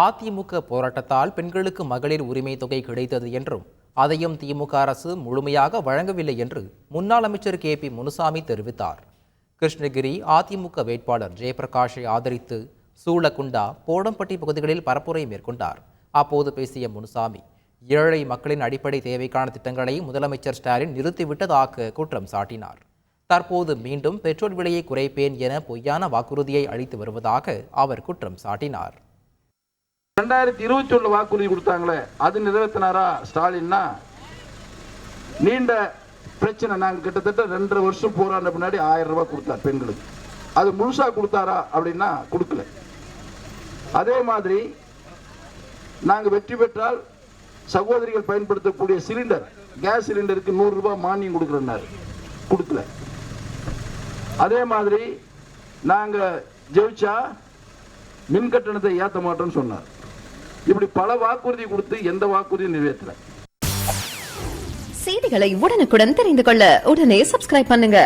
அதிமுக போராட்டத்தால் பெண்களுக்கு மகளிர் உரிமை தொகை கிடைத்தது என்றும் அதையும் திமுக அரசு முழுமையாக வழங்கவில்லை என்று முன்னாள் அமைச்சர் கே பி முனுசாமி தெரிவித்தார். கிருஷ்ணகிரி அதிமுக வேட்பாளர் ஜெயபிரகாஷை ஆதரித்து சூளகுண்டா போடம்பட்டி பகுதிகளில் பரப்புரை மேற்கொண்டார். அப்போது பேசிய முனுசாமி ஏழை மக்களின் அடிப்படை தேவைக்கான திட்டங்களை முதலமைச்சர் ஸ்டாலின் நிறுத்திவிட்டதாக குற்றம் சாட்டினார். தற்போது மீண்டும் பெட்ரோல் விலையை குறைப்பேன் என பொய்யான வாக்குறுதியை அளித்து வருவதாக அவர் குற்றம் சாட்டினார். ரெண்டாயிரத்தி இருபத்தி ஒண்ணு வாக்குறுதி கொடுத்தாங்களே அது நிறைவேற்றினாரா ஸ்டாலின்னா? நீண்ட பிரச்சனை. நாங்கள் கிட்டத்தட்ட ரெண்டரை வருஷம் போராண்ட பின்னாடி ஆயிரம் ரூபாய் கொடுத்தார் பெண்களுக்கு. அது முழுசா கொடுத்தாரா அப்படின்னா கொடுக்கல. அதே மாதிரி நாங்கள் வெற்றி பெற்றால் சகோதரிகள் பயன்படுத்தக்கூடிய சிலிண்டர் கேஸ் சிலிண்டருக்கு நூறு ரூபாய் மானியம் கொடுக்குறேன்னாரு. கொடுக்கல. அதே மாதிரி நாங்கள் ஜெயிச்சா மின் கட்டணத்தை ஏற்ற மாட்டோம்னு சொன்னார். இப்படி பல வாக்குறுதி கொடுத்து எந்த வாக்குறுதியும் நிறைவேற்றல. செய்திகளை உடனுக்குடன் தெரிந்து கொள்ள உடனே சப்ஸ்கிரைப் பண்ணுங்க.